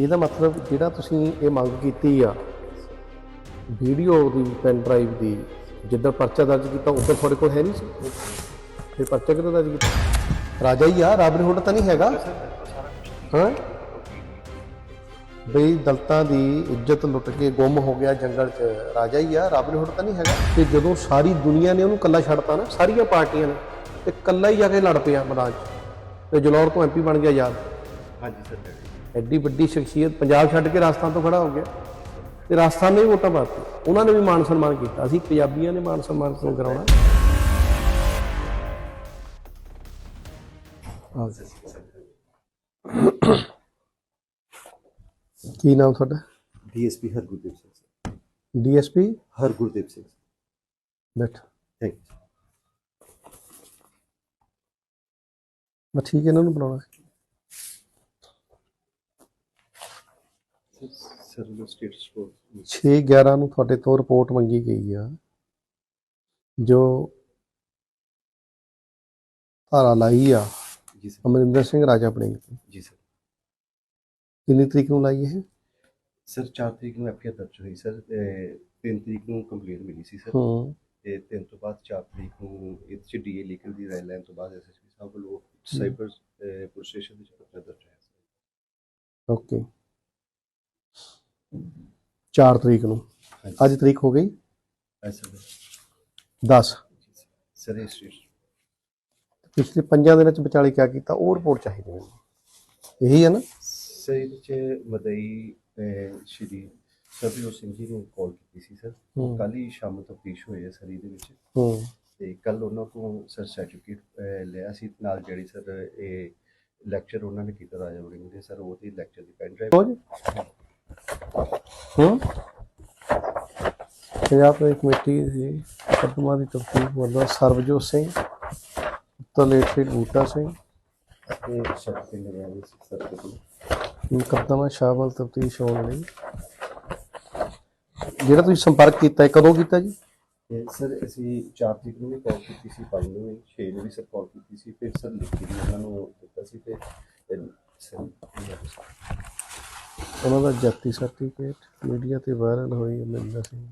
ਇਹਦਾ ਮਤਲਬ ਜਿਹੜਾ ਤੁਸੀਂ ਇਹ ਮੰਗ ਕੀਤੀ ਆ, ਵੀਡੀਓ ਦੀ ਪੈਨ ਡਰਾਈਵ ਦੀ, ਜਿੱਦਾਂ ਪਰਚਾ ਦਰਜ ਕੀਤਾ ਉਦੋਂ ਤੁਹਾਡੇ ਕੋਲ ਹੈ ਨਹੀਂ ਸੀ? ਫਿਰ ਪਰਚਾ ਕਿਦੋਂ ਦਰਜ ਕੀਤਾ? ਰਾਜਾ ਹੀ ਆ, ਰਾਬਰੀ ਹੁੱਡ ਤਾਂ ਨਹੀਂ ਹੈਗਾ? ਹਾਂ? ਬਈ ਦਲਤਾਂ ਦੀ ਇੱਜ਼ਤ ਲੁੱਟ ਕੇ ਗੁੰਮ ਹੋ ਗਿਆ ਜੰਗਲ 'ਚ, ਰਾਜਾ ਹੀ ਆ, ਰਾਬਰੀ ਹੁੱਡ ਤਾਂ ਨਹੀਂ ਹੈਗਾ? ਤੇ ਜਦੋਂ ਸਾਰੀ ਦੁਨੀਆ ਨੇ ਉਹਨੂੰ ਕੱਲਾ ਛੱਡਤਾ ਨਾ, ਸਾਰੀਆਂ ਪਾਰਟੀਆਂ ਨੇ, ਤੇ ਕੱਲਾ ਹੀ ਜਾ ਕੇ ਲੜ ਪਿਆ ਮੈਦਾਨ 'ਚ। ਤੇ ਜਲੌਰ ਤੋਂ ਐਮਪੀ ਬਣ ਗਿਆ ਯਾਦ ਹਾਂਜੀ, ਸਰ। ਐਡੀ ਵੱਡੀ ਸ਼ਖਸੀਅਤ ਪੰਜਾਬ ਛੱਡ ਕੇ ਰਾਜਸਥਾਨ ਤੋਂ ਖੜਾ ਹੋ ਗਿਆ ਤੇ ਰਾਜਸਥਾਨ ਨੇ ਵੀ ਵੋਟਾਂ ਪਾਤੀ ਉਹਨਾਂ ਨੇ ਵੀ ਮਾਨ ਸਨਮਾਨ ਕੀਤਾ। ਅਸੀਂ ਪੰਜਾਬੀਆਂ ਨੇ ਮਾਨ ਸਨਮਾਨ ਕਿਉਂ ਕਰਾਉਣਾ। ਕੀ ਨਾਮ ਤੁਹਾਡਾ? DSP Hargurdeep Singh DSP? Hargurdeep Singh ਬੈਠ। ਥੈਂਕ ਯੂ ਮੈਂ ਠੀਕ ਹੈ ਇਹਨਾਂ ਨੂੰ ਬੁਲਾਉਣਾ ਸਰ ਨੂੰ ਸਟੇਟਸ ਕੋ 6 11 ਨੂੰ ਤੁਹਾਡੇ ਤੋਂ ਰਿਪੋਰਟ ਮੰਗੀ ਗਈ ਆ ਜੋ ਧਾਰਾ ਲਾਈ ਆ। ਜੀ ਸਰ। ਅਮਰਿੰਦਰ ਸਿੰਘ ਰਾਜਾ ਆਪਣੇ ਜੀ ਸਰ। ਕਿੰਨੀ ਤਰੀਕ ਨੂੰ ਲਾਈ ਇਹ? ਸਰ 4 ਤਰੀਕ ਨੂੰ ਐਫਆਈਆਰ ਦਰਜ ਹੋਈ ਸਰ 3 ਤਰੀਕ ਨੂੰ ਕੰਪਲੇਂਟ ਮਿਲੀ ਸੀ ਸਰ। ਹੂੰ। ਤੇ 3 ਤੋਂ ਬਾਅਦ 4 ਤਰੀਕ ਨੂੰ ਇਹ ਚ ਡੀਏ ਲੀਗਲ ਦੀ ਰਾਇ ਲੈਣ ਤੋਂ ਬਾਅਦ ਐਸਐਸਪੀ ਸਾਹਿਬ ਵੱਲੋਂ ਸਾਈਬਰ ਪੁਲਿਸ ਸਟੇਸ਼ਨ ਵਿੱਚ ਪਰਚਾ ਦਰਜ ਹੋਇਆ ਓਕੇ। 4 ਤਰੀਕ ਨੂੰ। ਅੱਜ ਤਰੀਕ ਹੋ ਗਈ? ਐਸਾ 10 ਸਰ ਇਹ ਸਟੇਸ਼ਨ ਪਿਛਲੇ 5 ਦਿਨਾਂ ਚ ਵਿਚਾਲੇ ਕੀ ਕੀਤਾ? ਉਹ ਰਿਪੋਰਟ ਚਾਹੀਦੀ ਮੈਨੂੰ ਇਹੀ ਹੈ ਨਾ? ਸਰ ਇਹਦੇ ਚ ਮਦਈ ਸ਼੍ਰੀ ਸਰਬਜੋਤ ਸਿੰਘ ਜੀ ਨੇ ਕਾਲ ਕੀਤੀ ਸੀ ਸਰ। ਕੱਲ ਹੀ ਸ਼ਾਮ ਨੂੰ ਤਫਤੀਸ਼ ਹੋਈ ਹੈ ਸਰ ਇਹਦੇ ਵਿੱਚ। ਹੂੰ। ਤੇ ਕੱਲ ਉਹਨਾਂ ਤੋਂ ਸਰ ਸਰਟੀਫਿਕੇਟ ਲਿਆ ਸੀ। ਨਾਲ ਜਿਹੜੀ ਸਰ ਇਹ ਲੈਕਚਰ ਉਹਨਾਂ ਨੇ ਕੀਤਾ ਰਾਜਾ ਵੜਿੰਗ ਦੇ। ਸਰ ਉਹਦੀ ਲੈਕਚਰ ਦੀ ਪੈਨ ਡਰਾਈਵ ਹੂੰ? ਪੰਜਾਬ ਦੀ ਕਮੇਟੀ ਦੀ ਮੁਕੱਦਮਾ ਦੀ ਤਫਤੀਸ਼ ਵੱਲੋਂ ਸਰਬਜੋਤ ਸਿੰਘ ਤਲੇਟੇ ਬੂਟਾ ਸਿੰਘ ਤੇ ਸਰਟੀਫਿਕੇਟ ਲਿਆ ਸੀ ਮੁਕੱਦਮਾ ਸ਼ਾਮਲ ਤਫਤੀਸ਼ ਹੋਣ ਲਈ। ਜਿਹੜਾ ਤੁਸੀਂ ਸੰਪਰਕ ਕੀਤਾ ਹੈ ਕਦੋਂ ਕੀਤਾ ਜੀ? ਸਰ, ਅਸੀਂ 4 ਤਰੀਕ ਨੂੰ ਵੀ ਕਾਲ ਕੀਤੀ ਸੀ 5 ਨੂੰ ਵੀ 6 ਨੂੰ ਵੀ ਸਰ ਕਾਲ ਕੀਤੀ ਸੀ, ਫਿਰ ਸਰ ਲਿਖ ਵੀ ਉਹਨਾਂ ਨੂੰ ਦਿੱਤਾ ਸੀ ਤੇ ਸਰ ਉਹਨਾਂ ਦਾ ਜਾਤੀ ਸਰਟੀਫਿਕੇਟ ਮੀਡੀਆ ਤੇ ਵਾਇਰਲ ਹੋਈ ਅਮਰਿੰਦਰ ਸਿੰਘ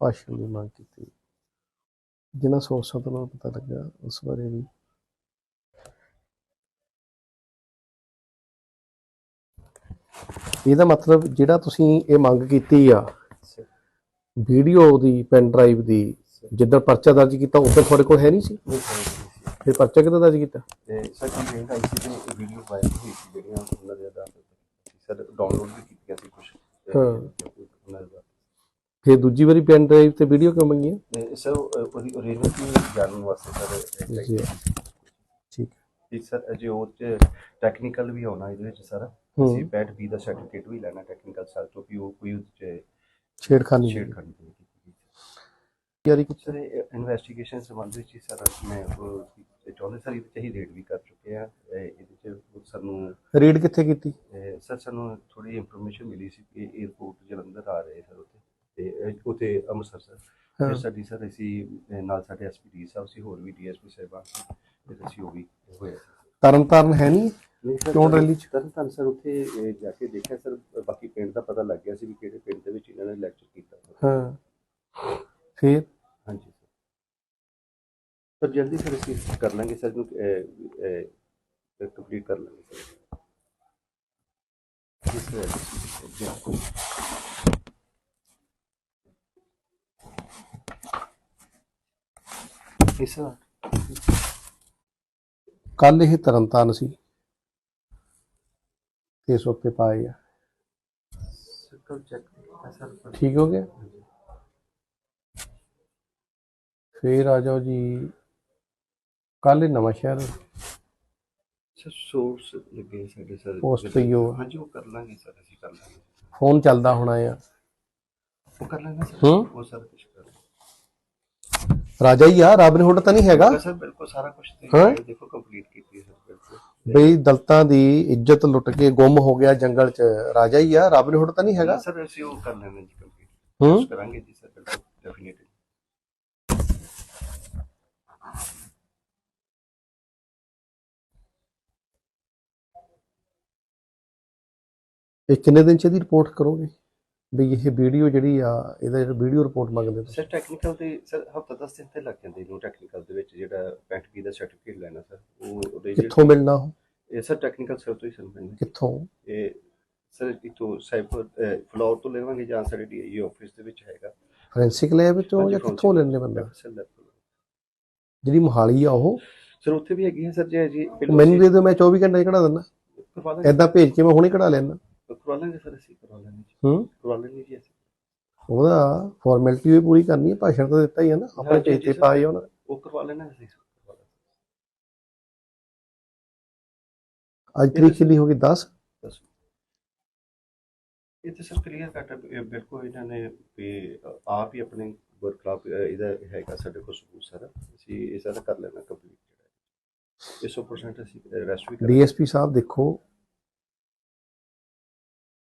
ਭਾਸ਼ਣ ਦੀ ਮੰਗ ਕੀਤੀ। ਜਿਨ੍ਹਾਂ ਸੋਰਸਾਂ ਤੋਂ ਉਹਨਾਂ ਨੂੰ ਪਤਾ ਲੱਗਾ ਉਸ ਬਾਰੇ ਵੀ ਇਹਦਾ ਮਤਲਬ ਜਿਹੜਾ ਤੁਸੀਂ ਇਹ ਮੰਗ ਕੀਤੀ ਆ ਵੀਡੀਓ ਦੀ ਪੈਨ ਡਰਾਈਵ ਦੀ ਜਿੱਦਾਂ ਪਰਚਾ ਦਰਜ ਕੀਤਾ ਉਦੋਂ ਤੁਹਾਡੇ ਕੋਲ ਹੈ ਨਹੀਂ ਸੀ? ਫਿਰ ਪਰਚਾ ਕਿਦੋਂ ਦਰਜ ਕੀਤਾ? ਤੇ ਸਰ ਕੰਪਲੇਂਟ ਆਈ ਸੀ ਤੇ ਵੀਡੀਓ ਵਾਇਰਲ ਹੋਈ ਸੀ ਜਿਹੜੀਆਂ ਉਹਨਾਂ ਦੇ ਆਧਾਰ ਤੇ ਸਰ ਡਾਊਨਲੋਡ ਵੀ ਕੀਤੀਆਂ ਸੀ ਕੁਝ ਹਾਂ। ਦੇ ਫਿਰ ਦੂਜੀ ਵਾਰੀ ਪੈਨ ਡਰਾਈਵ ਤੇ ਵੀਡੀਓ ਕਿਉਂ ਮੰਗੀ ਹੈ ਸਰ ਉਹ- ਉਹਦੀ ਓਰੀਜਨਲ ਜਾਣਨ ਵਾਸਤੇ ਸਰ ਚਾਹੀਦਾ ਠੀਕ ਜੀ ਸਰ ਅਜੇ ਉਹ ਚ ਟੈਕਨੀਕਲ ਵੀ ਆਉਣਾ ਇਹਦੇ ਵਿੱਚ ਸਰ। ਹੂੰ। ਅਸੀਂ ਬੈਟ ਬੀ ਦਾ ਸਰਟੀਫਿਕੇਟ ਵੀ ਲੈਣਾ ਟੈਕਨੀਕਲ ਸਰ ਤੋਂ ਵੀ ਉਹ ਕੋਈ ਉਹਦੇ ਚ ਛੇੜਖਾਨੀ ਯਾਰੀ ਕੀਤੀ ਸਰ ਇਨਵੈਸਟੀਗੇਸ਼ਨ ਸੰਬੰਧ ਵਿੱਚ ਹੀ ਸਰ ਮੈਂ ਉਹ ਚਾਹੁੰਦੇ ਸਰ ਇਹਦੇ ਚ ਹੀ ਰੇਡ ਵੀ ਕਰ ਚੁੱਕੇ ਆ ਇਹ- ਇਹਦੇ ਚ ਸਾਨੂੰ ਰੀਡ ਕਿੱਥੇ ਕੀਤੀ? ਸਰ ਸਾਨੂੰ ਥੋੜੀ ਇਨਫੋਰਮੇਸ਼ਨ ਮਿਲੀ ਸੀ ਕਿ 에어ਪੋਰਟ ਜਲੰਧਰ ਆ ਰਹੇ ਸਰ ਉੱਥੇ। ਤੇ ਉੱਥੇ ਅੰਮ੍ਰਿਤਸਰ ਸਰ। ਫਿਰ ਸਾਡੀ ਸਰ ਅਸੀਂ ਨਾਲ ਸਾਡੇ ਐਸਪੀ ਸਾਹਿਬ ਸੀ ਹੋਰ ਵੀ ਡੀਐਸਪੀ ਸਾਹਿਬਾਨ ਸੀ ਫਿਰ ਅਸੀਂ ਉਹ ਵੀ ਸੀ ਤਰਨਤਾਰਨ ਹੈ ਨਹੀਂ ਕਿਉਂ ਰੈਲੀ ਚ? ਤਰਨ ਤਾਰਨ ਸਰ ਉੱਥੇ ਜਾ ਕੇ ਦੇਖਿਆ ਸਰ ਬਾਕੀ ਪਿੰਡ ਦਾ ਪਤਾ ਲੱਗ ਗਿਆ ਸੀ ਵੀ ਕਿਹੜੇ ਪਿੰਡ ਦੇ ਵਿੱਚ ਇਹਨਾਂ ਨੇ ਲੈਕਚਰ ਕੀਤਾ ਹਾਂ। ਫਿਰ? ਹਾਂਜੀ ਸਰ। ਪਰ ਜਲਦੀ ਸਰ ਅਸੀਂ ਕਰ ਲਾਂਗੇ ਸਰ ਨੂੰ ਕੰਪਲੀਟ ਕਰ ਲਾਂਗੇ ਸਰ। ਜੀ ਸਰ ਜੀ ਇਸ ਸਰ ਕੱਲ ਇਹ ਤਰਨਤਾਰਨ ਸੀ ਕੇਸ ਉੱਤੇ ਪਾਏ ਆ ਸਰਕਲ ਚੈੱਕ ਕੀਤਾ ਸਰ ਪਰ ਠੀਕ ਹੋ ਗਿਆ ਫੇਰ ਆ ਜਾਓ ਜੀ ਕੱਲ ਇਹ ਨਵਾਂ ਸ਼ਹਿਰ ਸਰ ਸੋਰਸ ਲੱਗੇ ਸਾਡੇ ਸਰ Post। ਹਾਂਜੀ ਉਹ ਕਰ ਲਾਂਗੇ ਸਰ ਅਸੀਂ ਕਰ ਲਾਂਗੇ। ਫੋਨ ਚੱਲਦਾ ਹੋਣਾ ਆ। ਉਹ ਕਰ ਲਾਂਗੇ ਸਰ। ਹੂੰ। ਉਹ ਸਰ ਕੁਝ ਕਰ ਲਾਂਗੇ। ਰਾਜਾ ਹੀ ਆ ਰਾਬਨ ਹੁੱਡ ਤਾਂ ਨਹੀਂ ਹੈਗਾ। ਸਰ ਬਿਲਕੁਲ ਸਾਰਾ ਕੁਝ ਹਾਂ। ਦੇਖੋ ਕੰਪਲੀਟ ਕੀਤੀ ਹੈ ਸਰ ਬਿਲਕੁਲ। ਬਈ ਦਲਤਾਂ ਦੀ ਇੱਜ਼ਤ ਲੁੱਟ ਕੇ ਗੁੰਮ ਹੋ ਗਿਆ ਜੰਗਲ 'ਚ ਰਾਜਾ ਹੀ ਆ ਰਾਬਨ ਹੁੱਡ ਤਾਂ ਨਹੀਂ ਹੈਗਾ। ਸਰ ਅਸੀਂ ਉਹ ਕਰ ਲੈਣਾ ਜੀ ਕੰਪਲੀਟ ਹੂੰ? ਕਰਾਂਗੇ ਜੀ ਸਰ ਬਿਲਕੁਲ ਡੈਫੀਨਿਟਲੀ ਇਹ ਕਿੰਨੇ ਦਿਨ ਚ ਇਹਦੀ ਰਿਪੋਰਟ ਕਰੋਗੇ? ਵੀ ਇਹ ਵੀਡੀਓ ਜਿਹੜੀ ਆ ਇਹਦਾ ਜਿਹੜਾ ਵੀਡੀਓ ਰਿਪੋਰਟ ਮੰਗਦੇ ਤੁਸੀਂ? ਸਰ ਟੈਕਨੀਕਲ ਦੇ ਸਰ ਹਫਤਾ 10 ਦਿਨ ਤੇ ਲੱਗ ਜਾਂਦੇ ਨੂੰ ਟੈਕਨੀਕਲ ਦੇ ਵਿੱਚ ਜਿਹੜਾ ਪੈਂਟਕੀ ਦਾ ਸਰਟੀਫਿਕੇਟ ਲੈਣਾ ਸਰ ਉਹ ਉਹਦੇ ਕਿੱਥੋਂ ਮਿਲਣਾ ਉਹ? ਇਹ ਸਰ ਟੈਕਨੀਕਲ ਸਰ ਤੋਂ ਹੀ ਸਰ ਮਿਲਣਾ। ਕਿੱਥੋਂ? ਇਹ ਸਰ ਇਤੋਂ ਸਾਈਬਰ ਫਲੋਰ ਤੋਂ ਲੈਵਾਂਗੇ ਜਾਂ ਸਾਡੇ ਡੀਆਈ ਆਫਿਸ ਦੇ ਵਿੱਚ ਹੈਗਾ। ਫੋਰੈਂਸਿਕ ਲੈਬ ਹਾਂਜੀ, ਜਾਂ ਕਿੱਥੋਂ ਲੈਣੇ ਬੰਦਾ? ਤੋਂ। ਜਿਹੜੀ ਮੋਹਾਲੀ ਆ ਉਹ? ਸਰ ਉੱਥੇ ਵੀ ਹੈਗੀ ਹੈ ਸਰ ਜੇ ਮੈਨੂੰ ਦੇ ਦਿਓ ਮੈਂ 24 ਘੰਟੇ ਕਢਾ ਦਿੰਦਾ। ਐਦਾਂ ਭੇਜ ਕੇ ਮੈਂ ਹੁਣੇ ਕਢਾ ਲੈਣਾ ਕਰਵਾ ਲਾਂਗੇ ਸਰ ਅਸੀਂ ਕਰਵਾ ਲਾਂਗੇ ਜੀ ਹੂੰ? ਕਰਵਾ ਲਾਂਗੇ ਜੀ ਅਸੀਂ? ਉਹਦਾ ਫਾਰਮੈਲਿਟੀ ਵੀ ਪੂਰੀ ਕਰਨੀ ਹੈ ਭਾਸ਼ਣ ਤਾਂ ਦਿੱਤਾ ਹੀ ਹੈ ਨਾ ਆਪਣੇ ਹਾਂਜੀ, ਪੇਜ ਤੇ ਸਰ। ਪਾਏ ਉਹਨਾਂ ਉਹ ਕਰਵਾ ਲੈਣਾ ਅਸੀਂ ਕਰਵਾ ਲਾਂਗੇ ਅੱਜ ਤਰੀਕ ਕਿੰਨੀ ਹੋ ਗਈ? 10 ਦੱਸੋ। ਇਹ ਤਾਂ ਸਰ ਕਲੀਅਰ ਕੱਟ ਬਿਲਕੁਲ ਇਹਨਾਂ ਨੇ ਵੀ ਅ, ਆਪ ਹੀ ਆਪਣੇ ਵਰਕਲਾਪ ਇਹਦਾ ਹੈਗਾ ਸਾਡੇ ਕੋਲ ਸਬੂਤ ਸਾਰਾ। ਅਸੀਂ ਇਹ ਸਾਰਾ ਕਰ ਲੈਣਾ ਕੰਪਲੀਟ ਇਹ 100% ਅਸੀਂ ਰੈਸਟ ਵੀ ਕਰਾਂਗੇ। ਡੀਐਸਪੀ ਸਾਹਿਬ ਦੇਖੋ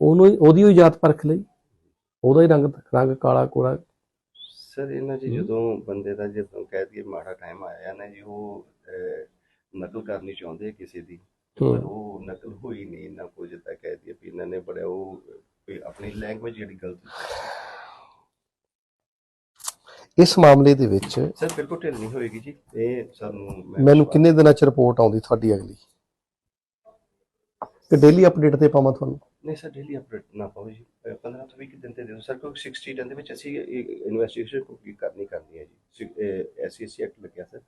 ਉਹਨੂੰ ਉਹਦੀ ਹੀ ਜਾਤ ਪਰਖ ਲਈ। ਉਹਦਾ ਹੀ ਰੰਗ ਰੰਗ ਕਾਲਾ ਕੋੜਾ। ਸਰ ਇਹਨਾਂ ਜੀ। ਜਦੋਂ ਬੰਦੇ ਦਾ ਜਦੋਂ ਕਹਿ ਦਈਏ ਮਾੜਾ ਟਾਈਮ ਆਇਆ ਨਾ ਜੀ ਉਹ ਨਕਲ ਕਰਨੀ ਚਾਹੁੰਦੇ ਕਿਸੇ ਦੀ। ਪਰ। ਉਹ ਨਕਲ ਹੋਈ ਨਹੀਂ ਇਹਨਾਂ ਕੋ ਜਿੱਦਾਂ ਕਹਿ ਦਈਏ ਵੀ ਇਹਨਾਂ ਨੇ ਬੜਾ ਉਹ ਆਪਣੀ ਲੈਂਗੁਏਜ ਜਿਹੜੀ ਗਲਤ ਇਸ ਮਾਮਲੇ ਦੇ ਵਿੱਚ ਸਰ ਬਿਲਕੁਲ ਢਿੱਲ ਨਹੀਂ ਹੋਏਗੀ ਜੀ। ਇਹ ਸਾਨੂੰ ਮੈਨੂੰ ਕਿੰਨੇ ਦਿਨਾਂ ਚ ਰਿਪੋਰਟ ਆਉਂਦੀ ਤੁਹਾਡੀ ਅਗਲੀ? ਕਿ ਡੇਲੀ ਅਪਡੇਟ ਤੇ ਪਾਵਾਂ ਤੁਹਾਨੂੰ? ਨਹੀਂ ਸਰ ਡੇਲੀ ਅਪਡੇਟ ਨਾ ਪਾਓ ਜੀ। ਅਹ 15 ਤੋਂ 20 ਦਿਨ ਤੇ ਦਿਓ। ਸਰ ਕੋਈ 60 ਦਿਨ ਦੇ ਵਿੱਚ ਅਸੀਂ ਇਨਵੈਸਟੀਗੇਸ਼ਨ ਕੰਪਲੀਟ ਕਰਨੀ ਕਰਨੀ ਹੈ ਜੀ। ਐਸਸੀਐਸਸੀ ਐਕਟ ਲੱਗਿਆ ਸਰ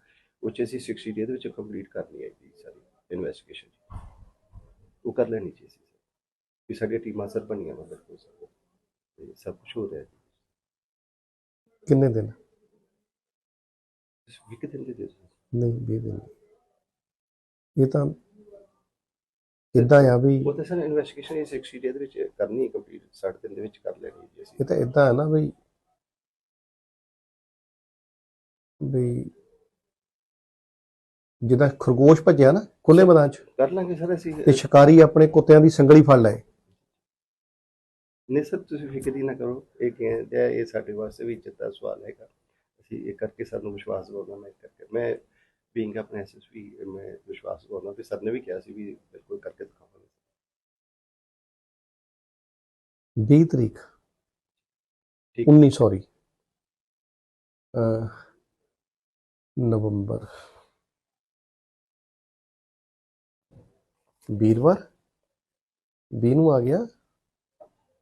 ਉਹ 'ਚ ਅਸੀਂ 60 ਡੇ ਦੇ ਵਿੱਚ ਕੰਪਲੀਟ ਕਰਨੀ ਹੈ ਜੀ ਸਾਰੀ ਇਨਵੈਸਟੀਗੇਸ਼ਨ ਉਹ ਕਰ ਲੈਣੀ ਜੀ ਅਸੀਂ ਕਿ ਸਾਡੀਆਂ ਟੀਮਾਂ ਸਰ ਬਣੀਆਂ ਬਿਲਕੁਲ ਸਰ। ਤੇ ਸਭ ਕੁਝ ਹੋ ਰਿਹਾ ਜੀ। ਕਿੰਨੇ ਦਿਨ? ਤੁਸੀਂ 20 ਦਿਨ ਦੇ ਸਰ। ਨਹੀਂ 20 ਦਿਨ। ਇਹ ਤਾਂ ਇਦਾਂ ਆ ਵੀ ਉਹ ਤਾਂ ਸਰ ਇਨਵੈਸਟੀਗੇਸ਼ਨ 60 ਡੇ ਦੇ ਵਿੱਚ ਕਰਨੀ ਹੈ ਕੰਪਲੀਟ 60 ਦਿਨ ਦੇ ਵਿੱਚ ਕਰ ਲੈਣੀ ਜੀ ਅਸੀਂ। ਇਹ ਤਾਂ ਇਦਾਂ ਹੈ ਨਾ ਵੀ ਵੀ ਜਿੱਦਾਂ ਖਰਗੋਸ਼ ਭੱਜਿਆ ਨਾ ਖੁੱਲੇ ਮੈਦਾਨ 'ਚ। ਕਰ ਲਾਂਗੇ ਸਰ ਅਸੀਂ। ਤੇ ਸ਼ਿਕਾਰੀ ਆਪਣੇ ਕੁੱਤਿਆਂ ਦੀ ਸੰਗਲੀ ਫੜ ਲਏ। ਨਹੀਂ ਸਰ ਤੁਸੀਂ ਫਿਕਰ ਹੀ ਨਾ ਕਰੋ ਇਹ ਕਹਿੰਦੇ ਆ ਇਹ ਸਾਡੇ ਵਾਸਤੇ ਵੀ ਇੱਜ਼ਤ ਦਾ ਸਵਾਲ ਹੈਗਾ। ਅਸੀਂ ਇਹ ਕਰਕੇ ਸਾਨੂੰ ਵਿਸ਼ਵਾਸ ਦਿਵਾਉਣਾ ਮੈਂ ਕਰਕੇ। ਮੈਂ ਬੀਇੰਗ ਆਪਣੇ ਐਸਐਸਪੀ ਮੈਂ ਵਿਸ਼ਵਾਸ ਦਿਵਾਉਣਾ ਵੀ ਸਰ ਨੇ ਵੀ ਕਿਹਾ ਸੀ ਵੀ ਬਿਲਕੁਲ ਕਰਕੇ ਦਿਖਾਵਾਂਗੇ 20 ਤਰੀਕ ਠੀਕ। 19 ਸੌਰੀ ਨਵੰਬਰ ਵੀਰਵਾਰ 20 ਨੂੰ ਆ ਗਿਆ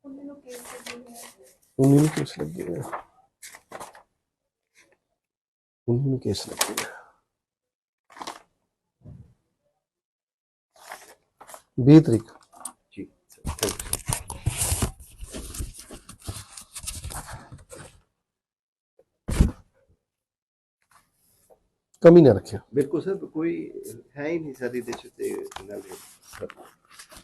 19 ਨੂੰ ਕੇਸ ਲੱਗੇਗਾ 19 ਨੂੰ ਕੇਸ ਲੱਗੇਗਾ 20 ਤਰੀਕ। ਜੀ ਸਰ ਥੈਂਕ ਯੂ ਕਮੀ ਨਾ ਰੱਖਿਓ। ਬਿਲਕੁਲ ਸਰ ਕੋਈ ਹੈ ਹੀ ਨਹੀਂ ਸਰ ਇਹਦੇ ਚ ਤੇ ਸਰ।